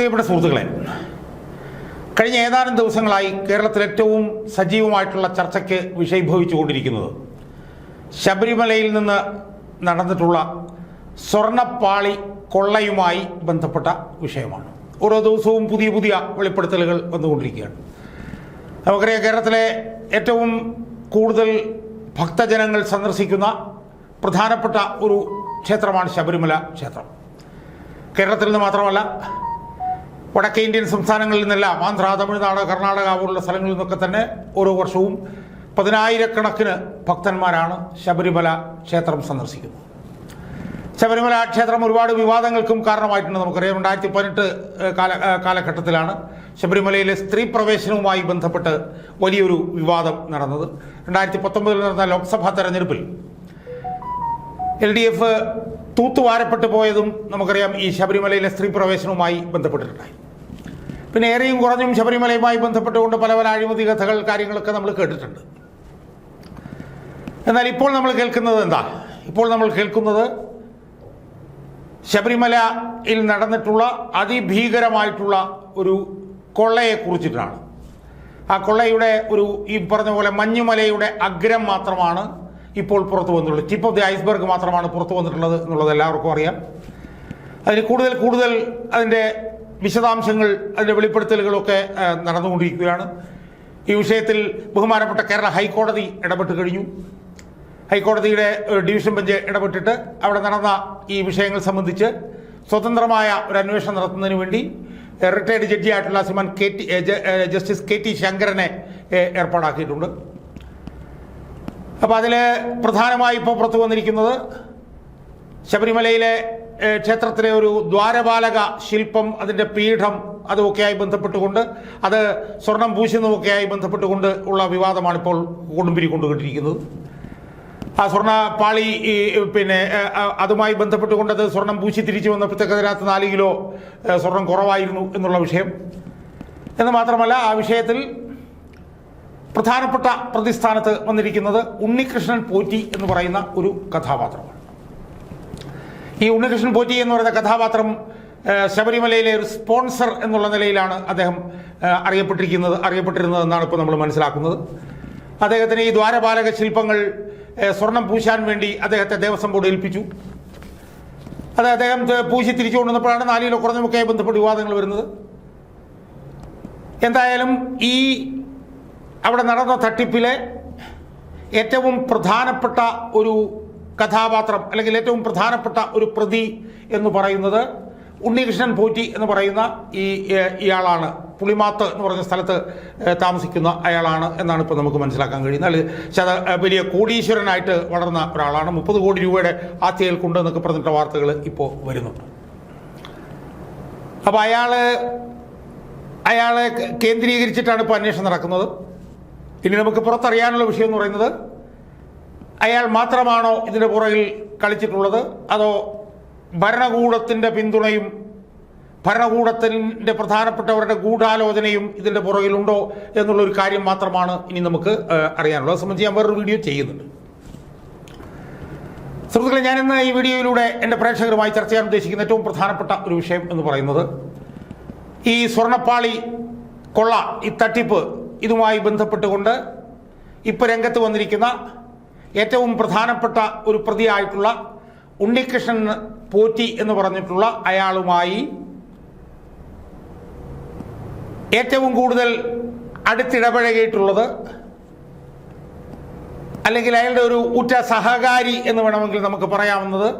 പ്രിയപ്പെട്ട സുഹൃത്തുക്കളെ കഴിഞ്ഞ ഏതാനും ദിവസങ്ങളായി കേരളത്തിൽ ഏറ്റവും സജീവമായിട്ടുള്ള ചർച്ചയ്ക്ക് വിഷയീഭവിച്ചുകൊണ്ടിരിക്കുന്നത് ശബരിമലയിൽ നിന്ന് നടന്നിട്ടുള്ള സ്വർണപ്പാളി കൊള്ളയുമായി ബന്ധപ്പെട്ട വിഷയമാണ്. ഓരോ ദിവസവും പുതിയ പുതിയ വെളിപ്പെടുത്തലുകൾ വന്നുകൊണ്ടിരിക്കുകയാണ്. നമുക്കറിയാം കേരളത്തിലെ ഏറ്റവും കൂടുതൽ ഭക്തജനങ്ങൾ സന്ദർശിക്കുന്ന പ്രധാനപ്പെട്ട ഒരു ക്ഷേത്രമാണ് ശബരിമല ക്ഷേത്രം. കേരളത്തിൽ നിന്ന് മാത്രമല്ല വടക്കേ ഇന്ത്യൻ സംസ്ഥാനങ്ങളിൽ നിന്നെല്ലാം ആന്ധ്ര തമിഴ്നാട് കർണാടക പോലുള്ള സ്ഥലങ്ങളിൽ നിന്നൊക്കെ തന്നെ ഓരോ വർഷവും പതിനായിരക്കണക്കിന് ഭക്തന്മാരാണ് ശബരിമല ക്ഷേത്രം സന്ദർശിക്കുന്നത്. ശബരിമല ക്ഷേത്രം ഒരുപാട് വിവാദങ്ങൾക്കും കാരണമായിട്ടുണ്ട് നമുക്കറിയാം. രണ്ടായിരത്തി പതിനെട്ട് കാല കാലഘട്ടത്തിലാണ് ശബരിമലയിലെ സ്ത്രീ പ്രവേശനവുമായി ബന്ധപ്പെട്ട് വലിയൊരു വിവാദം നടന്നത്. രണ്ടായിരത്തി പത്തൊമ്പതിൽ നടന്ന ലോക്സഭാ തെരഞ്ഞെടുപ്പിൽ എൽ ഡി എഫ് തൂത്തുവാരപ്പെട്ടു പോയതും നമുക്കറിയാം ഈ ശബരിമലയിലെ സ്ത്രീ പ്രവേശനവുമായി ബന്ധപ്പെട്ടിട്ടുണ്ടായി. പിന്നെ ഏറെയും കുറഞ്ഞും ശബരിമലയുമായി ബന്ധപ്പെട്ടുകൊണ്ട് പല പല അഴിമതി കഥകൾ കാര്യങ്ങളൊക്കെ നമ്മൾ കേട്ടിട്ടുണ്ട്. എന്നാൽ ഇപ്പോൾ നമ്മൾ കേൾക്കുന്നത് എന്താ? ഇപ്പോൾ നമ്മൾ കേൾക്കുന്നത് ശബരിമലയിൽ നടന്നിട്ടുള്ള അതിഭീകരമായിട്ടുള്ള ഒരു കൊള്ളയെ കുറിച്ചിട്ടാണ്. ആ കൊള്ളയുടെ ഒരു ഈ പറഞ്ഞ പോലെ മഞ്ഞുമലയുടെ അഗ്രം മാത്രമാണ് ഇപ്പോൾ പുറത്തു വന്നിട്ടുള്ളത്. ടിപ്പ് ഓഫ് ദി ഐസ്ബർഗ് മാത്രമാണ് പുറത്തു വന്നിട്ടുള്ളത് എന്നുള്ളത് എല്ലാവർക്കും അറിയാം. അതിന് കൂടുതൽ കൂടുതൽ അതിന്റെ വിശദാംശങ്ങൾ അതിന്റെ വെളിപ്പെടുത്തലുകളൊക്കെ നടന്നുകൊണ്ടിരിക്കുകയാണ്. ഈ വിഷയത്തിൽ ബഹുമാനപ്പെട്ട കേരള ഹൈക്കോടതി ഇടപെട്ട് കഴിഞ്ഞു. ഹൈക്കോടതിയുടെ ഡിവിഷൻ ബെഞ്ച് ഇടപെട്ടിട്ട് അവിടെ നടന്ന ഈ വിഷയങ്ങൾ സംബന്ധിച്ച് സ്വതന്ത്രമായ ഒരു അന്വേഷണം നടത്തുന്നതിന് വേണ്ടി retired ജഡ്ജിയായിട്ടുള്ള Shriman K T justice K T ശങ്കരനെ ഏർപ്പാടാക്കിയിട്ടുണ്ട്. അപ്പോൾ അതിൽ പ്രധാനമായി ഇപ്പോൾ പുറത്തു വന്നിരിക്കുന്നത് ശബരിമലയിലെ ക്ഷേത്രത്തിലെ ഒരു ദ്വാരപാലക ശില്പം അതിന്റെ പീഠം അതുമൊക്കെയായി ബന്ധപ്പെട്ടുകൊണ്ട് അത് സ്വർണം പൂശുന്നതുമൊക്കെയായി ബന്ധപ്പെട്ടുകൊണ്ട് ഉള്ള വിവാദമാണ് ഇപ്പോൾ കൊടുമ്പിരി കൊണ്ടുകൊണ്ടിരിക്കുന്നത് ആ സ്വർണ പാളി പിന്നെ അതുമായി ബന്ധപ്പെട്ടുകൊണ്ട് അത് സ്വർണം പൂശി തിരിച്ചു വന്നപ്പോഴത്തേക്ക് അതിനകത്ത് നാല് കിലോ സ്വർണം കുറവായിരുന്നു എന്നുള്ള വിഷയം. എന്ന് മാത്രമല്ല ആ വിഷയത്തിൽ പ്രധാനപ്പെട്ട പ്രതിസ്ഥാനത്ത് വന്നിരിക്കുന്നത് ഉണ്ണികൃഷ്ണൻ പോറ്റി എന്ന് പറയുന്ന ഒരു കഥാപാത്രമാണ്. ഈ ഉണ്ണികൃഷ്ണൻ പോറ്റി എന്ന് പറയുന്ന കഥാപാത്രം ശബരിമലയിലെ ഒരു സ്പോൺസർ എന്നുള്ള നിലയിലാണ് അദ്ദേഹം അറിയപ്പെട്ടിരിക്കുന്നത് അറിയപ്പെട്ടിരുന്നത് എന്നാണ് ഇപ്പോൾ നമ്മൾ മനസ്സിലാക്കുന്നത്. അദ്ദേഹത്തിന് ഈ ദ്വാരപാലക ശില്പങ്ങൾ സ്വർണം പൂശാൻ വേണ്ടി അദ്ദേഹത്തെ ദേവസ്വം ബോർഡ് ഏൽപ്പിച്ചു. അത് അദ്ദേഹം പൂശി തിരിച്ചു കൊണ്ടുവന്നപ്പോഴാണ് നാല് കുറഞ്ഞ കുറഞ്ഞുമൊക്കെയായി ബന്ധപ്പെട്ട് വിവാദങ്ങൾ വരുന്നത്. എന്തായാലും ഈ അവിടെ നടന്ന തട്ടിപ്പിലെ ഏറ്റവും പ്രധാനപ്പെട്ട ഒരു കഥാപാത്രം അല്ലെങ്കിൽ ഏറ്റവും പ്രധാനപ്പെട്ട ഒരു പ്രതി എന്ന് പറയുന്നത് ഉണ്ണികൃഷ്ണൻ പോറ്റി എന്ന് പറയുന്ന ഈ ഇയാളാണ്. പുളിമാത്ത് എന്ന് പറഞ്ഞ സ്ഥലത്ത് താമസിക്കുന്ന അയാളാണ് എന്നാണ് ഇപ്പോൾ നമുക്ക് മനസ്സിലാക്കാൻ കഴിയുന്നത്. ശത വലിയ കോടീശ്വരനായിട്ട് വളർന്ന ഒരാളാണ്. മുപ്പത് കോടി രൂപയുടെ ആത്യയിൽ എന്നൊക്കെ പറഞ്ഞിട്ട് വാർത്തകൾ ഇപ്പോൾ വരുന്നു. അപ്പോൾ അയാൾ അയാളെ കേന്ദ്രീകരിച്ചിട്ടാണ് ഇപ്പോൾ അന്വേഷണം നടക്കുന്നത്. ഇനി നമുക്ക് പുറത്തറിയാനുള്ള വിഷയം എന്ന് പറയുന്നത് അയാൾ മാത്രമാണോ ഇതിന്റെ പുറകിൽ കളിച്ചിട്ടുള്ളത്? അതോ ഭരണകൂടത്തിന്റെ പിന്തുണയും ഭരണകൂടത്തിന്റെ പ്രധാനപ്പെട്ടവരുടെ ഗൂഢാലോചനയും ഇതിന്റെ പുറകിലുണ്ടോ എന്നുള്ളൊരു കാര്യം മാത്രമാണ് ഇനി നമുക്ക് അറിയാനുള്ളത്. അത് സംബന്ധിച്ച് ഞാൻ വേറൊരു വീഡിയോ ചെയ്യുന്നുണ്ട്. സുഹൃത്തുക്കളെ ഞാനിന്ന് ഈ വീഡിയോയിലൂടെ എന്റെ പ്രേക്ഷകരുമായി ചർച്ച ചെയ്യാൻ ഉദ്ദേശിക്കുന്ന ഏറ്റവും പ്രധാനപ്പെട്ട ഒരു വിഷയം എന്ന് പറയുന്നത് ഈ സ്വർണപ്പാളി കൊള്ള ഈ തട്ടിപ്പ് ഇതുമായി ബന്ധപ്പെട്ടുകൊണ്ട് ഇപ്പോൾ രംഗത്ത് വന്നിരിക്കുന്ന ഏറ്റവും പ്രധാനപ്പെട്ട ഒരു പ്രതിയായിട്ടുള്ള ഉണ്ണികൃഷ്ണൻ പോറ്റി എന്ന് പറഞ്ഞിട്ടുള്ള അയാളുമായി ഏറ്റവും കൂടുതൽ അടുത്തിടപഴകിയിട്ടുള്ളത് അല്ലെങ്കിൽ അയാളുടെ ഒരു ഉറ്റ സഹകാരി എന്ന് വേണമെങ്കിൽ നമുക്ക് പറയാവുന്നത്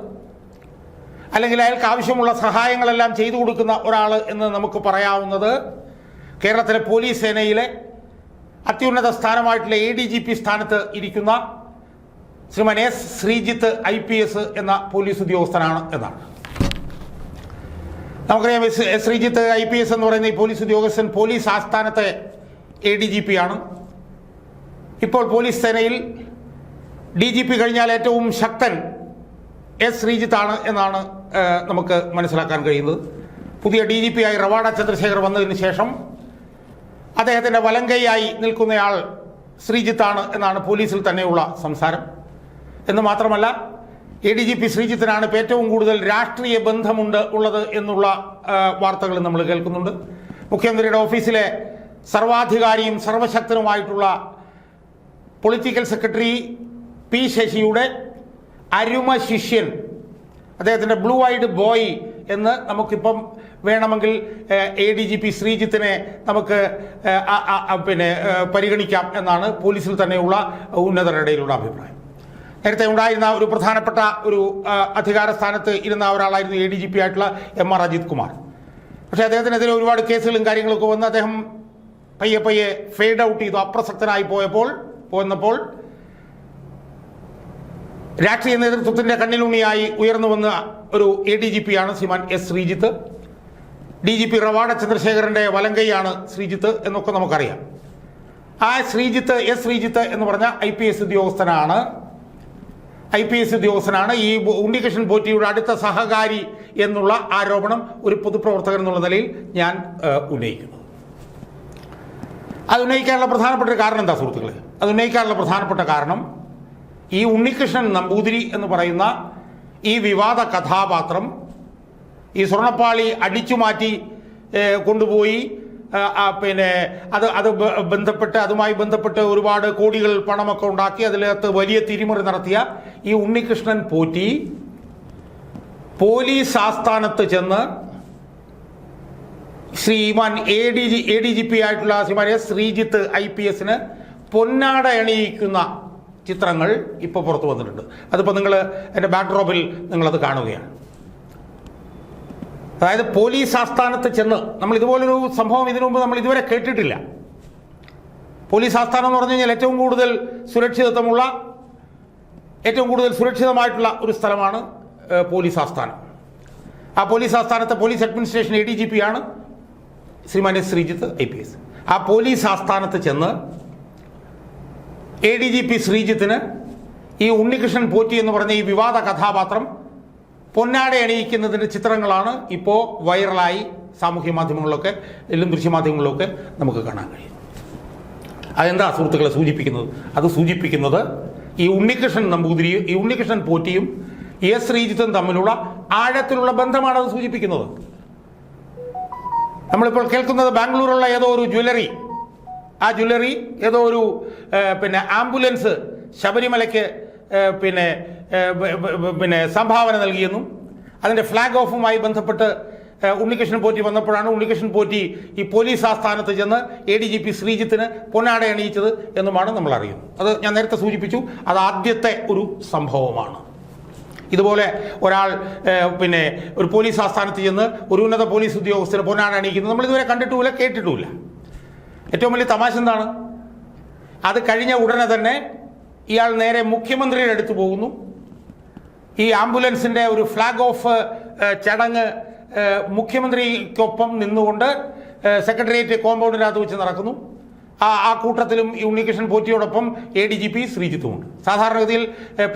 അല്ലെങ്കിൽ അയാൾക്ക് ആവശ്യമുള്ള സഹായങ്ങളെല്ലാം ചെയ്തു കൊടുക്കുന്ന ഒരാൾ എന്ന് നമുക്ക് പറയാവുന്നത് കേരളത്തിലെ പോലീസ് സേനയിലെ അത്യുന്നത സ്ഥാനമായിട്ടുള്ള എ ഡി ജി പി സ്ഥാനത്ത് ഇരിക്കുന്ന ശ്രീമാൻ S Sreejith I P S എന്ന പോലീസ് ഉദ്യോഗസ്ഥനാണ് എന്നാണ്. നമുക്കറിയാം S Sreejith I P S എന്ന് പറയുന്ന ഈ പോലീസ് ഉദ്യോഗസ്ഥൻ പോലീസ് ആസ്ഥാനത്തെ എ ഡി ജി പി ആണ്. ഇപ്പോൾ പോലീസ് സേനയിൽ ഡി ജി പി കഴിഞ്ഞാൽ ഏറ്റവും ശക്തൻ എസ് ശ്രീജിത്താണ് എന്നാണ് നമുക്ക് മനസ്സിലാക്കാൻ കഴിയുന്നത്. പുതിയ ഡി ജി പി ആയി റവാഡ ചന്ദ്രശേഖർ വന്നതിന് ശേഷം അദ്ദേഹത്തിന്റെ വലങ്കൈയായി നിൽക്കുന്നയാൾ ശ്രീജിത്താണ് എന്നാണ് പോലീസിൽ തന്നെയുള്ള സംസാരം. എന്ന് മാത്രമല്ല എ ഡി ജി പി ശ്രീജിത്തിനാണ് ഏറ്റവും കൂടുതൽ രാഷ്ട്രീയ ബന്ധമുണ്ട് ഉള്ളത് എന്നുള്ള വാർത്തകൾ നമ്മൾ കേൾക്കുന്നുണ്ട്. മുഖ്യമന്ത്രിയുടെ ഓഫീസിലെ സർവാധികാരിയും സർവശക്തനുമായിട്ടുള്ള പൊളിറ്റിക്കൽ സെക്രട്ടറി പി ശശിയുടെ അരുമ ശിഷ്യൻ അദ്ദേഹത്തിന്റെ ബ്ലൂ ഐഡ് ബോയ് എന്ന് നമുക്കിപ്പം വേണമെങ്കിൽ എ ഡി ജി പി ശ്രീജിത്തിനെ നമുക്ക് പിന്നെ പരിഗണിക്കാം എന്നാണ് പോലീസിൽ തന്നെയുള്ള ഉന്നതരുടെ ഇടയിലുള്ള അഭിപ്രായം. നേരത്തെ ഉണ്ടായിരുന്ന ഒരു പ്രധാനപ്പെട്ട ഒരു അധികാര സ്ഥാനത്ത് ഇരുന്ന ഒരാളായിരുന്നു എ ഡി ജി പി ആയിട്ടുള്ള എം ആർ അജിത് കുമാർ. പക്ഷേ അദ്ദേഹത്തിനെതിരെ ഒരുപാട് കേസുകളും കാര്യങ്ങളൊക്കെ വന്ന് അദ്ദേഹം പയ്യെ പയ്യെ ഫെയ്ഡ് ഔട്ട് ചെയ്തു അപ്രസക്തനായി പോയപ്പോൾ പോന്നപ്പോൾ രാഷ്ട്രീയ നേതൃത്വത്തിന്റെ കണ്ണിലുണിയായി ഉയർന്നു വന്ന ഒരു എ ഡി ജി പി ആണ് Shriman S Sreejith. D G P Ravada ചന്ദ്രശേഖരന്റെ വലങ്കൈയാണ് ശ്രീജിത്ത് എന്നൊക്കെ നമുക്കറിയാം. ആ ശ്രീജിത്ത് എസ് ശ്രീജിത്ത് എന്ന് പറഞ്ഞ ഐ പി എസ് ഉദ്യോഗസ്ഥനാണ്. ഐ പി എസ് ഉദ്യോഗസ്ഥനാണ്. ഈ ഉണ്ണികൃഷ്ണൻ പോറ്റിയുടെ അടുത്ത സഹകാരി എന്നുള്ള ആരോപണം ഒരു പൊതുപ്രവർത്തകൻ എന്നുള്ള നിലയിൽ ഞാൻ ഉന്നയിക്കുന്നു. അത് ഉന്നയിക്കാനുള്ള പ്രധാനപ്പെട്ട കാരണം എന്താ സുഹൃത്തുക്കളെ? അത് ഉന്നയിക്കാനുള്ള പ്രധാനപ്പെട്ട കാരണം ഈ ഉണ്ണികൃഷ്ണൻ നമ്പൂതിരി എന്ന് പറയുന്ന ഈ വിവാദ കഥാപാത്രം ഈ സ്വർണപ്പാളി അടിച്ചു മാറ്റി കൊണ്ടുപോയി. പിന്നെ അത് അത് ബന്ധപ്പെട്ട് അതുമായി ബന്ധപ്പെട്ട് ഒരുപാട് കോടികൾ പണമൊക്കെ ഉണ്ടാക്കി അതിനകത്ത് വലിയ തിരിമുറി നടത്തിയ ഈ ഉണ്ണികൃഷ്ണൻ പോറ്റി. പോലീസ് ആസ്ഥാനത്ത് ചെന്ന് Shriman A D G A D G P ആയിട്ടുള്ള ശ്രീമാൻ ശ്രീജിത്ത് ഐ പി എസിന് പൊന്നാട അണിയിക്കുന്ന ചിത്രങ്ങൾ ഇപ്പോൾ പുറത്തു വന്നിട്ടുണ്ട്. അതിപ്പോൾ നിങ്ങൾ എന്റെ ബാക്ക്ഡ്രോപ്പിൽ നിങ്ങളത് കാണുകയാണ്. അതായത് പോലീസ് ആസ്ഥാനത്ത് ചെന്ന് നമ്മൾ ഇതുപോലൊരു സംഭവം ഇതിനു മുമ്പ് നമ്മൾ ഇതുവരെ കേട്ടിട്ടില്ല. പോലീസ് ആസ്ഥാനം എന്ന് പറഞ്ഞു കഴിഞ്ഞാൽ ഏറ്റവും കൂടുതൽ സുരക്ഷിതത്വമുള്ള ഏറ്റവും കൂടുതൽ സുരക്ഷിതമായിട്ടുള്ള ഒരു സ്ഥലമാണ് പോലീസ് ആസ്ഥാനം. ആ police ആസ്ഥാനത്തെ police administration A D G P ആണ്. ശ്രീമാന്യ ശ്രീജിത്ത് ഐ പി എസ്. ആ പോലീസ് ആസ്ഥാനത്ത് ചെന്ന് എ ഡി ജി പി ശ്രീജിത്തിന് ഈ ഉണ്ണികൃഷ്ണൻ പോറ്റി എന്ന് പറഞ്ഞ ഈ വിവാദ കഥാപാത്രം പൊന്നാട അണിയിക്കുന്നതിന്റെ ചിത്രങ്ങളാണ് ഇപ്പോൾ വൈറലായി സാമൂഹ്യ മാധ്യമങ്ങളിലൊക്കെ എല്ലാം ദൃശ്യമാധ്യമങ്ങളിലൊക്കെ നമുക്ക് കാണാൻ കഴിയും. അതെന്താ സുഹൃത്തുക്കളെ സൂചിപ്പിക്കുന്നത്? അത് സൂചിപ്പിക്കുന്നത് ഈ ഉണ്ണികൃഷ്ണൻ നമ്പൂതിരിയും ഈ ഉണ്ണികൃഷ്ണൻ പോറ്റിയും എസ് ശ്രീജിത്തും തമ്മിലുള്ള ആഴത്തിലുള്ള ബന്ധമാണ് അത് സൂചിപ്പിക്കുന്നത്. നമ്മളിപ്പോൾ കേൾക്കുന്നത് ബാംഗ്ലൂരുള്ള ഏതോ ഒരു ജ്വല്ലറി ആ ജ്വല്ലറി ഏതോ ഒരു പിന്നെ ആംബുലൻസ് ശബരിമലയ്ക്ക് പിന്നെ പിന്നെ സംഭാവന നൽകിയെന്നും അതിന്റെ ഫ്ലാഗ് ഓഫുമായി ബന്ധപ്പെട്ട് ഉണ്ണികൃഷ്ണൻ പോറ്റി വന്നപ്പോഴാണ് ഉണ്ണികൃഷ്ണൻ പോറ്റി ഈ പോലീസ് ആസ്ഥാനത്ത് ചെന്ന് എ ഡി ജി പി ശ്രീജിത്തിന് പൊന്നാട അണിയിച്ചത് എന്നുമാണ് നമ്മൾ അറിയുന്നത്. അത് ഞാൻ നേരത്തെ സൂചിപ്പിച്ചു അത് ആദ്യത്തെ ഒരു സംഭവമാണ്. ഇതുപോലെ ഒരാൾ പിന്നെ ഒരു പോലീസ് ആസ്ഥാനത്ത് ചെന്ന് ഒരു ഉന്നത പോലീസ് ഉദ്യോഗസ്ഥന് പൊന്നാട അണിയിക്കുന്നത് നമ്മൾ ഇതുവരെ കണ്ടിട്ടുമില്ല കേട്ടിട്ടുമില്ല. ഏറ്റവും വലിയ തമാശ എന്താണ്? അത് കഴിഞ്ഞ ഉടനെ തന്നെ ഇയാൾ നേരെ മുഖ്യമന്ത്രിയുടെ അടുത്ത് പോകുന്നു. ഈ ആംബുലൻസിന്റെ ഒരു ഫ്ലാഗ് ഓഫ് ചടങ്ങ് മുഖ്യമന്ത്രിക്കൊപ്പം നിന്നുകൊണ്ട് സെക്രട്ടേറിയറ്റ് കോമ്പൗണ്ടിനകത്ത് വെച്ച് നടക്കുന്നു. ആ ആ കൂട്ടത്തിലും ഈ ഉണ്ണികൃഷ്ണൻ പോറ്റിയോടൊപ്പം എ ഡി ജി പി ശ്രീജിത്തുമുണ്ട്. സാധാരണഗതിയിൽ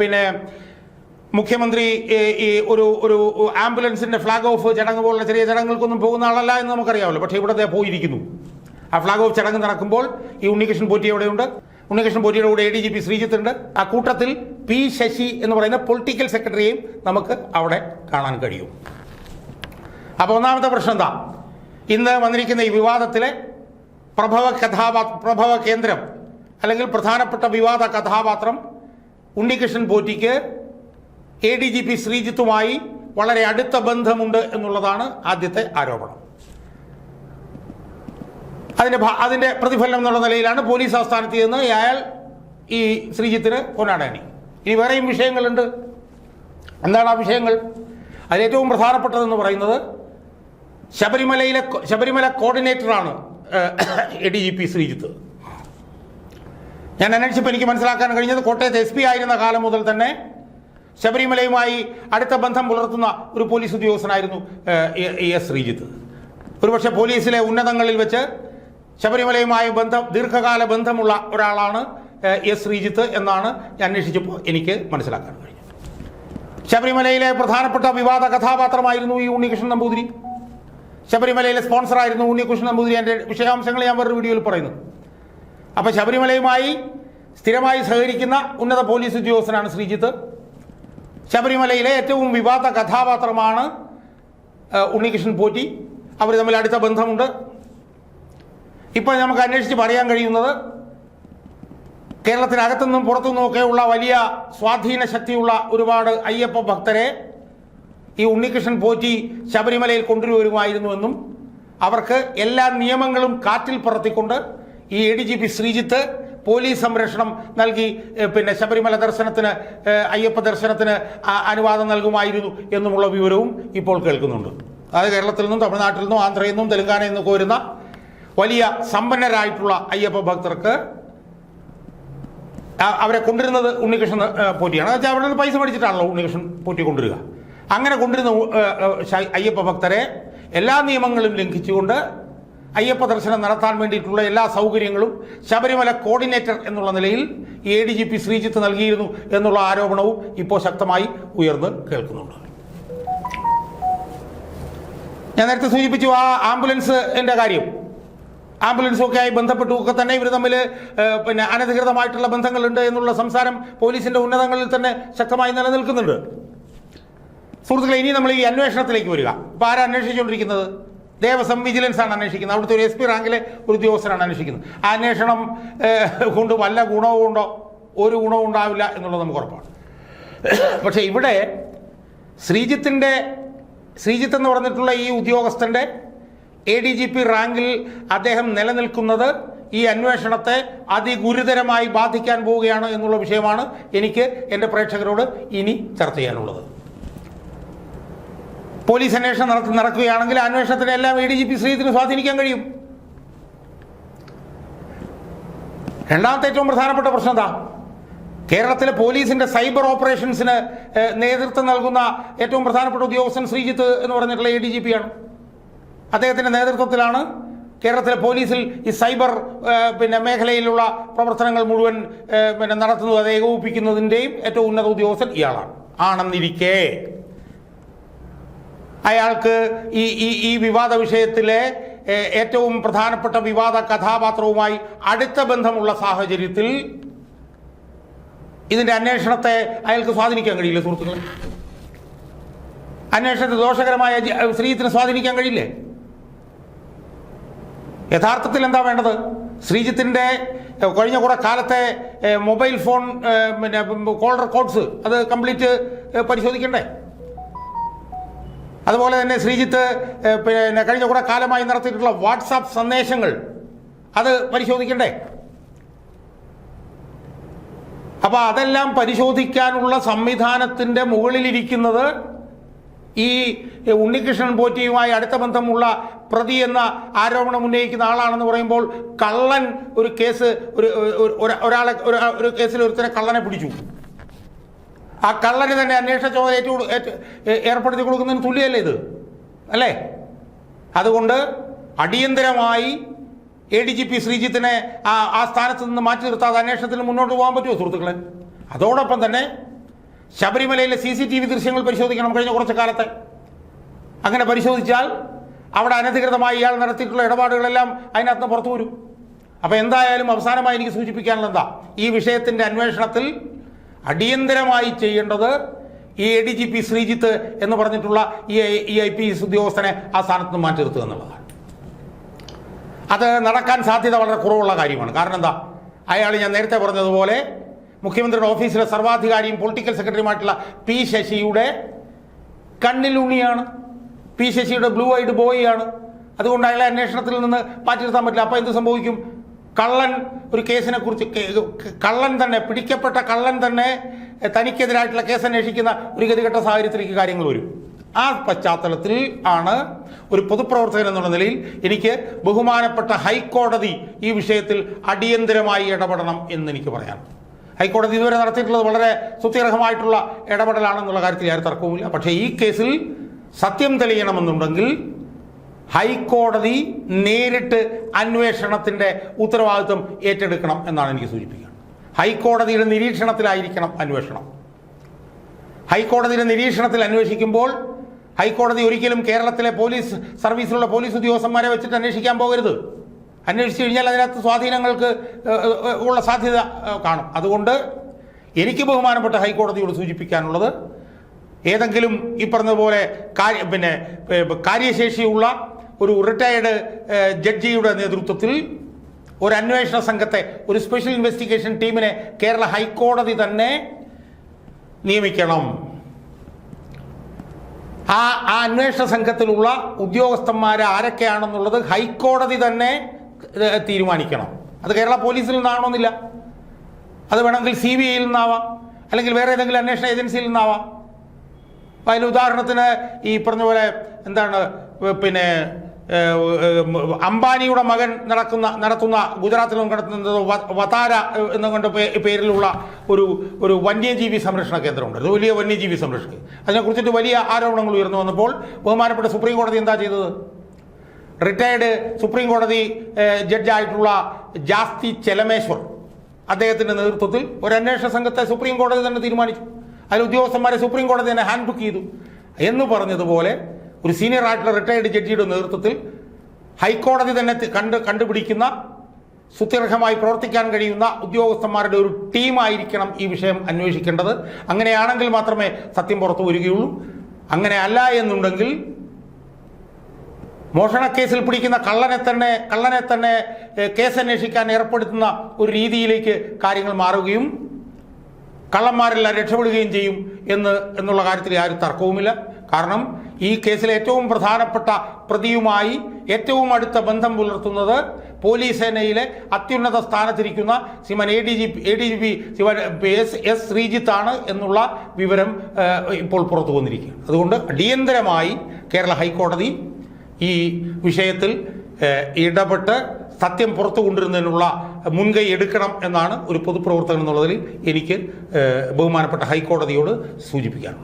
പിന്നെ മുഖ്യമന്ത്രി ഈ ഒരു ഒരു ആംബുലൻസിന്റെ ഫ്ലാഗ് ഓഫ് ചടങ്ങ് പോലുള്ള ചെറിയ ചടങ്ങുകൾക്കൊന്നും പോകുന്ന ആളല്ല എന്ന് നമുക്കറിയാമല്ലോ. പക്ഷേ ഇവിടെ പോയിരിക്കുന്നു. ആ ഫ്ലാഗ് ഓഫ് ചടങ്ങ് നടക്കുമ്പോൾ ഈ ഉണ്ണികൃഷ്ണൻ പോറ്റി അവിടെയുണ്ട് ഉണ്ണികൃഷ്ണൻ പോറ്റിയുടെ കൂടെ A D G P Sreejith ഉണ്ട് ആ കൂട്ടത്തിൽ പി ശശി എന്ന് പറയുന്ന പൊളിറ്റിക്കൽ സെക്രട്ടറിയെയും നമുക്ക് അവിടെ കാണാൻ കഴിയും. അപ്പോൾ ഒന്നാമത്തെ പ്രശ്നം എന്താ? ഇന്ന് വന്നിരിക്കുന്ന ഈ വിവാദത്തിലെ പ്രഭവ കഥാപാ പ്രഭവ കേന്ദ്രം അല്ലെങ്കിൽ പ്രധാനപ്പെട്ട വിവാദ കഥാപാത്രം ഉണ്ണികൃഷ്ണൻ പോറ്റിക്ക് എ ഡി ജി പി ശ്രീജിത്തുമായി വളരെ അടുത്ത ബന്ധമുണ്ട് എന്നുള്ളതാണ് ആദ്യത്തെ ആരോപണം. അതിന്റെ അതിന്റെ പ്രതിഫലനം എന്നുള്ള നിലയിലാണ് പോലീസ് ആസ്ഥാനത്ത് ചെന്ന് അയാൾ ഈ ശ്രീജിത്തിന് പൊന്നാടാനി ഇനി വേറെയും വിഷയങ്ങളുണ്ട്. എന്താണ് ആ വിഷയങ്ങൾ? അതിലേറ്റവും പ്രധാനപ്പെട്ടതെന്ന് പറയുന്നത് ശബരിമലയിലെ Sabarimala കോർഡിനേറ്ററാണ് A D G P Sreejith. ഞാൻ അന്വേഷിച്ചപ്പോൾ എനിക്ക് മനസ്സിലാക്കാൻ കഴിഞ്ഞത് കോട്ടയത്ത് എസ് പി ആയിരുന്ന കാലം മുതൽ തന്നെ ശബരിമലയുമായി അടുത്ത ബന്ധം പുലർത്തുന്ന ഒരു പോലീസ് ഉദ്യോഗസ്ഥനായിരുന്നു എ എസ് ശ്രീജിത്ത്. ഒരുപക്ഷെ പോലീസിലെ ഉന്നതങ്ങളിൽ വെച്ച് ശബരിമലയുമായി ബന്ധം ദീർഘകാല ബന്ധമുള്ള ഒരാളാണ് എസ് ശ്രീജിത്ത് എന്നാണ് ഞാൻ അന്വേഷിച്ചപ്പോൾ എനിക്ക് മനസ്സിലാക്കാൻ കഴിഞ്ഞു. ശബരിമലയിലെ പ്രധാനപ്പെട്ട വിവാദ കഥാപാത്രമായിരുന്നു ഈ ഉണ്ണികൃഷ്ണൻ നമ്പൂതിരി. ശബരിമലയിലെ സ്പോൺസറായിരുന്നു ഉണ്ണികൃഷ്ണൻ നമ്പൂതിരി. എന്റെ വിഷയാംശങ്ങൾ ഞാൻ വേറൊരു വീഡിയോയിൽ പറയുന്നു. അപ്പോൾ ശബരിമലയുമായി സ്ഥിരമായി സഹകരിക്കുന്ന ഉന്നത പോലീസ് ഉദ്യോഗസ്ഥനാണ് ശ്രീജിത്ത്. ശബരിമലയിലെ ഏറ്റവും വിവാദ കഥാപാത്രമാണ് ഉണ്ണികൃഷ്ണൻ പോറ്റി. അവർ തമ്മിൽ അടുത്ത ബന്ധമുണ്ട്. ഇപ്പോൾ നമുക്ക് അന്വേഷിച്ച് പറയാൻ കഴിയുന്നത് കേരളത്തിനകത്തുനിന്നും പുറത്തുനിന്നും ഉള്ള വലിയ സ്വാധീന ശക്തിയുള്ള ഒരുപാട് അയ്യപ്പ ഭക്തരെ ഈ ഉണ്ണികൃഷ്ണൻ പോറ്റി ശബരിമലയിൽ കൊണ്ടുവരുമായിരുന്നുവെന്നും അവർക്ക് എല്ലാ നിയമങ്ങളും കാറ്റിൽ പറത്തിക്കൊണ്ട് ഈ A D G P Sreejith police സംരക്ഷണം നൽകി പിന്നെ ശബരിമല ദർശനത്തിന് അയ്യപ്പ ദർശനത്തിന് അനുവാദം നൽകുമായിരുന്നു എന്നുമുള്ള വിവരവും ഇപ്പോൾ കേൾക്കുന്നുണ്ട്. അതായത് കേരളത്തിൽ നിന്നും തമിഴ്നാട്ടിൽ നിന്നും ആന്ധ്രയിൽ നിന്നും തെലുങ്കാനയിൽ നിന്നൊക്കെ വരുന്ന വലിയ സമ്പന്നരായിട്ടുള്ള അയ്യപ്പ ഭക്തർക്ക് അവരെ കൊണ്ടുവരുന്നത് ഉണ്ണികൃഷ്ണൻ പോറ്റിയാണ്. വെച്ചാൽ അവിടെ നിന്ന് പൈസ മേടിച്ചിട്ടാണല്ലോ ഉണ്ണികൃഷ്ണൻ പോറ്റി കൊണ്ടുവരിക. അങ്ങനെ കൊണ്ടുവരുന്ന അയ്യപ്പ ഭക്തരെ എല്ലാ നിയമങ്ങളും ലംഘിച്ചുകൊണ്ട് അയ്യപ്പ ദർശനം നടത്താൻ വേണ്ടിയിട്ടുള്ള എല്ലാ സൗകര്യങ്ങളും ശബരിമല കോർഡിനേറ്റർ എന്നുള്ള നിലയിൽ A D G P Sreejith നൽകിയിരുന്നു എന്നുള്ള ആരോപണവും ഇപ്പോൾ ശക്തമായി ഉയർന്ന് കേൾക്കുന്നുണ്ട്. ഞാൻ നേരത്തെ സൂചിപ്പിച്ചു ആ ആംബുലൻസ് എന്റെ കാര്യം. ആംബുലൻസും ഒക്കെ ആയി ബന്ധപ്പെട്ടു. ഒക്കെ തന്നെ ഇവർ തമ്മിൽ പിന്നെ അനധികൃതമായിട്ടുള്ള ബന്ധങ്ങളുണ്ട് എന്നുള്ള സംസാരം പോലീസിന്റെ ഉന്നതങ്ങളിൽ തന്നെ ശക്തമായി നിലനിൽക്കുന്നുണ്ട്. സുഹൃത്തുക്കളെ ഇനി നമ്മൾ ഈ അന്വേഷണത്തിലേക്ക് വരിക. ഇപ്പൊ ആരാ അന്വേഷിച്ചുകൊണ്ടിരിക്കുന്നത്? ദേവസ്വം വിജിലൻസ് ആണ് അന്വേഷിക്കുന്നത്. അവിടുത്തെ ഒരു എസ് പി റാങ്കിലെ ഒരു ഉദ്യോഗസ്ഥനാണ് അന്വേഷിക്കുന്നത്. ആ അന്വേഷണം കൊണ്ട് വല്ല ഗുണവും ഉണ്ടോ? ഒരു ഗുണവും ഉണ്ടാവില്ല എന്നുള്ളത് നമുക്ക് ഉറപ്പാണ്. പക്ഷേ ഇവിടെ ശ്രീജിത്തിന്റെ ശ്രീജിത്ത് എന്ന് പറഞ്ഞിട്ടുള്ള ഈ ഉദ്യോഗസ്ഥന്റെ എ ഡി ജി പി റാങ്കിൽ അദ്ദേഹം നിലനിൽക്കുന്നത് ഈ അന്വേഷണത്തെ അതിഗുരുതരമായി ബാധിക്കാൻ പോവുകയാണ് എന്നുള്ള വിഷയമാണ് എനിക്ക് എന്റെ പ്രേക്ഷകരോട് ഇനി ചർച്ച ചെയ്യാനുള്ളത്. പോലീസ് അന്വേഷണം നടത്തി നടക്കുകയാണെങ്കിൽ അന്വേഷണത്തിനെല്ലാം എ ഡി ജി പി ശ്രീജിത്തിന് സ്വാധീനിക്കാൻ കഴിയും. രണ്ടാമത്തെ ഏറ്റവും പ്രധാനപ്പെട്ട പ്രശ്നം എന്താ? കേരളത്തിലെ പോലീസിന്റെ സൈബർ ഓപ്പറേഷൻസിന് നേതൃത്വം നൽകുന്ന ഏറ്റവും പ്രധാനപ്പെട്ട ഉദ്യോഗസ്ഥൻ ശ്രീജിത്ത് എന്ന് പറഞ്ഞിട്ടുള്ള എ ഡി ജി പി ആണ്. അദ്ദേഹത്തിന്റെ നേതൃത്വത്തിലാണ് കേരളത്തിലെ പോലീസിൽ ഈ സൈബർ പിന്നെ മേഖലയിലുള്ള പ്രവർത്തനങ്ങൾ മുഴുവൻ പിന്നെ നടത്തുന്നത് അത് ഏകോപിപ്പിക്കുന്നതിന്റെയും ഏറ്റവും ഉന്നത ഉദ്യോഗസ്ഥൻ ഇയാളാണ്. ആണെന്നിരിക്കെ അയാൾക്ക് ഈ ഈ ഈ വിവാദ വിഷയത്തിലെ ഏറ്റവും പ്രധാനപ്പെട്ട വിവാദ കഥാപാത്രവുമായി അടുത്ത ബന്ധമുള്ള സാഹചര്യത്തിൽ ഇതിന്റെ അന്വേഷണത്തെ അയാൾക്ക് സ്വാധീനിക്കാൻ കഴിയില്ല സുഹൃത്തുക്കളെ? അന്വേഷണത്തെ ദോഷകരമായ ശ്രീജിത്തിന് സ്വാധീനിക്കാൻ കഴിയില്ലേ? യഥാർത്ഥത്തിൽ എന്താ വേണ്ടത്? ശ്രീജിത്തിന്റെ കഴിഞ്ഞ കുറേ കാലത്തെ മൊബൈൽ ഫോൺ പിന്നെ കോൾ റെക്കോർഡ്സ് അത് കംപ്ലീറ്റ് പരിശോധിക്കണ്ടേ? അതുപോലെ തന്നെ ശ്രീജിത്ത് പിന്നെ കഴിഞ്ഞ കുറേ കാലമായി നടത്തിയിട്ടുള്ള വാട്സാപ്പ് സന്ദേശങ്ങൾ അത് പരിശോധിക്കണ്ടേ? അപ്പോൾ അതെല്ലാം പരിശോധിക്കാനുള്ള സംവിധാനത്തിന്റെ മുകളിലിരിക്കുന്നത് ഈ ഉണ്ണികൃഷ്ണൻ പോറ്റിയുമായി അടുത്ത ബന്ധമുള്ള പ്രതി എന്ന ആരോപണം ഉന്നയിക്കുന്ന ആളാണെന്ന് പറയുമ്പോൾ കള്ളൻ ഒരു കേസ് ഒരു ഒരു- ഒരു- ഒരാളെ ഒരു കേസിൽ ഒരുത്തരെ കള്ളനെ പിടിച്ചു. ആ കള്ളന് തന്നെ അന്വേഷണ ചുമതല ഏറ്റു ഏർപ്പെടുത്തി കൊടുക്കുന്നതിന് തുല്യല്ലേ ഇത്? അല്ലേ? അതുകൊണ്ട് അടിയന്തരമായി എ ഡി ജി പി ശ്രീജിത്തിനെ ആ സ്ഥാനത്ത് നിന്ന് മാറ്റി നിർത്താതെ അന്വേഷണത്തിന് മുന്നോട്ട് പോകാൻ പറ്റുമോ സുഹൃത്തുക്കളെ? അതോടൊപ്പം തന്നെ ശബരിമലയിലെ സി സി ടി വി ദൃശ്യങ്ങൾ പരിശോധിക്കണം കഴിഞ്ഞ കുറച്ച് കാലത്തെ. അങ്ങനെ പരിശോധിച്ചാൽ അവിടെ അനധികൃതമായി ഇയാൾ നടത്തിയിട്ടുള്ള ഇടപാടുകളെല്ലാം അതിനകത്ത് പുറത്തു വരും. അപ്പോൾ എന്തായാലും അവസാനമായി എനിക്ക് സൂചിപ്പിക്കാനുള്ളത് എന്താ? ഈ വിഷയത്തിന്റെ അന്വേഷണത്തിൽ അടിയന്തരമായി ചെയ്യേണ്ടത് ഈ A D G P Sreejith എന്ന് പറഞ്ഞിട്ടുള്ള ഈ ഈ ഐ പി എസ് ഉദ്യോഗസ്ഥനെ ആ സ്ഥാനത്ത് നിന്ന് മാറ്റി നിർത്തുക എന്നുള്ളതാണ്. അത് നടക്കാൻ സാധ്യത വളരെ കുറവുള്ള കാര്യമാണ്. കാരണം എന്താ? അയാൾ ഞാൻ നേരത്തെ പറഞ്ഞതുപോലെ മുഖ്യമന്ത്രിയുടെ ഓഫീസിലെ സർവാധികാരിയും പൊളിറ്റിക്കൽ സെക്രട്ടറിയുമായിട്ടുള്ള പി ശശിയുടെ കണ്ണിലുണിയാണ് പി ശശിയുടെ ബ്ലൂ ഐഡ് ബോയിയാണ്. അതുകൊണ്ട് അയാളെ അന്വേഷണത്തിൽ നിന്ന് മാറ്റി നിർത്താൻ പറ്റില്ല. അപ്പോൾ എന്ത് സംഭവിക്കും? കള്ളൻ ഒരു കേസിനെ കുറിച്ച് കള്ളൻ തന്നെ പിടിക്കപ്പെട്ട കള്ളൻ തന്നെ തനിക്കെതിരായിട്ടുള്ള കേസ് അന്വേഷിക്കുന്ന ഒരു ഗതികെട്ട സാഹചര്യത്തിലേക്ക് കാര്യങ്ങൾ വരും. ആ പശ്ചാത്തലത്തിൽ ആണ് ഒരു പൊതുപ്രവർത്തകൻ എന്നുള്ള നിലയിൽ എനിക്ക് ബഹുമാനപ്പെട്ട ഹൈക്കോടതി ഈ വിഷയത്തിൽ അടിയന്തരമായി ഇടപെടണം എന്ന് എനിക്ക് പറയാം ഹൈക്കോടതി ഇതുവരെ നടത്തിയിട്ടുള്ളത് വളരെ സുത്യർഹമായിട്ടുള്ള ഇടപെടലാണെന്നുള്ള കാര്യത്തിൽ യാതൊരു തർക്കവുമില്ല. പക്ഷേ ഈ കേസിൽ സത്യം തെളിയണമെന്നുണ്ടെങ്കിൽ ഹൈക്കോടതി നേരിട്ട് അന്വേഷണത്തിന്റെ ഉത്തരവാദിത്വം ഏറ്റെടുക്കണം എന്നാണ് എനിക്ക് സൂചിപ്പിക്കുന്നത് ഹൈക്കോടതിയുടെ നിരീക്ഷണത്തിലായിരിക്കണം അന്വേഷണം. ഹൈക്കോടതിയുടെ നിരീക്ഷണത്തിൽ അന്വേഷിക്കുമ്പോൾ ഹൈക്കോടതി ഒരിക്കലും കേരളത്തിലെ പോലീസ് സർവീസിലുള്ള പോലീസ് ഉദ്യോഗസ്ഥന്മാരെ വെച്ചിട്ട് അന്വേഷിക്കാൻ പോകരുത്. അന്വേഷിച്ചു കഴിഞ്ഞാൽ അതിനകത്ത് സ്വാധീനങ്ങൾക്ക് ഉള്ള സാധ്യത കാണും. അതുകൊണ്ട് എനിക്ക് ബഹുമാനപ്പെട്ട ഹൈക്കോടതിയോട് സൂചിപ്പിക്കാനുള്ളത് ഏതെങ്കിലും ഈ പറഞ്ഞതുപോലെ കാര്യ- പിന്നെ കാര്യശേഷിയുള്ള ഒരു റിട്ടയർഡ് ജഡ്ജിയുടെ നേതൃത്വത്തിൽ ഒരു അന്വേഷണ സംഘത്തെ ഒരു സ്പെഷ്യൽ ഇൻവെസ്റ്റിഗേഷൻ ടീമിനെ കേരള ഹൈക്കോടതി തന്നെ നിയമിക്കണം. ആ ആ അന്വേഷണ സംഘത്തിലുള്ള ഉദ്യോഗസ്ഥന്മാർ ആരൊക്കെയാണെന്നുള്ളത് ഹൈക്കോടതി തന്നെ തീരുമാനിക്കണം. അത് കേരള പോലീസിൽ നിന്നാണോന്നില്ല അത് വേണമെങ്കിൽ സി ബി ഐയിൽ നിന്നാവാം. അല്ലെങ്കിൽ വേറെ ഏതെങ്കിലും അന്വേഷണ ഏജൻസിയിൽ നിന്നാവാം. അതിൽ ഉദാഹരണത്തിന് ഈ പറഞ്ഞ പോലെ എന്താണ് പിന്നെ അംബാനിയുടെ മകൻ നടക്കുന്ന നടത്തുന്ന ഗുജറാത്തിൽ നടത്തുന്നത് വ- വതാര എന്നുകൊണ്ട് പേരിലുള്ള ഒരു ഒരു വന്യജീവി സംരക്ഷണ കേന്ദ്രമുണ്ട്. ഒരു വലിയ വന്യജീവി സംരക്ഷണം അതിനെക്കുറിച്ചിട്ട് വലിയ ആരോപണങ്ങൾ ഉയർന്നു വന്നപ്പോൾ ബഹുമാനപ്പെട്ട സുപ്രീം കോടതി എന്താ ചെയ്തത്? റിട്ടയർഡ് സുപ്രീം കോടതി ജഡ്ജായിട്ടുള്ള ജാസ്തി ചെലമേശ്വർ അദ്ദേഹത്തിന്റെ നേതൃത്വത്തിൽ ഒരു അന്വേഷണ സംഘത്തെ സുപ്രീം കോടതി തന്നെ തീരുമാനിച്ചു. അതിൽ ഉദ്യോഗസ്ഥന്മാരെ സുപ്രീം കോടതി തന്നെ ഹാൻഡ് ബുക്ക് ചെയ്തു. എന്ന് പറഞ്ഞതുപോലെ ഒരു സീനിയർ ആയിട്ടുള്ള റിട്ടയർഡ് ജഡ്ജിയുടെ നേതൃത്വത്തിൽ ഹൈക്കോടതി തന്നെ കണ്ട് കണ്ടുപിടിക്കുന്ന സുത്യർഹമായി പ്രവർത്തിക്കാൻ കഴിയുന്ന ഉദ്യോഗസ്ഥന്മാരുടെ ഒരു ടീമായിരിക്കണം ഈ വിഷയം അന്വേഷിക്കേണ്ടത്. അങ്ങനെയാണെങ്കിൽ മാത്രമേ സത്യം പുറത്തു വരികയുള്ളൂ അങ്ങനെ അല്ല എന്നുണ്ടെങ്കിൽ മോഷണക്കേസിൽ പിടിക്കുന്ന കള്ളനെ തന്നെ കള്ളനെ തന്നെ കേസ് അന്വേഷിക്കാൻ ഏർപ്പെടുത്തുന്ന ഒരു രീതിയിലേക്ക് കാര്യങ്ങൾ മാറുകയും കള്ളന്മാരെല്ലാം രക്ഷപ്പെടുകയും ചെയ്യും എന്ന് എന്നുള്ള കാര്യത്തിൽ ആരും തർക്കവുമില്ല. കാരണം ഈ കേസിലെ ഏറ്റവും പ്രധാനപ്പെട്ട പ്രതിയുമായി ഏറ്റവും അടുത്ത ബന്ധം പുലർത്തുന്നത് പോലീസ് സേനയിലെ അത്യുന്നത സ്ഥാനത്തിരിക്കുന്ന Shriman A D G A D G P Sivan S S ആണ് എന്നുള്ള വിവരം ഇപ്പോൾ പുറത്തു വന്നിരിക്കുകയാണ് അതുകൊണ്ട് അടിയന്തരമായി കേരള ഹൈക്കോടതി ഈ വിഷയത്തിൽ ഇടപെട്ട് സത്യം പുറത്തു കൊണ്ടുവരുന്നതിനുള്ള മുൻകൈ എടുക്കണം എന്നാണ് ഒരു പൊതുപ്രവർത്തകൻ എന്നുള്ളതിൽ എനിക്ക് ബഹുമാനപ്പെട്ട ഹൈക്കോടതിയോട് സൂചിപ്പിക്കാനുള്ളത്.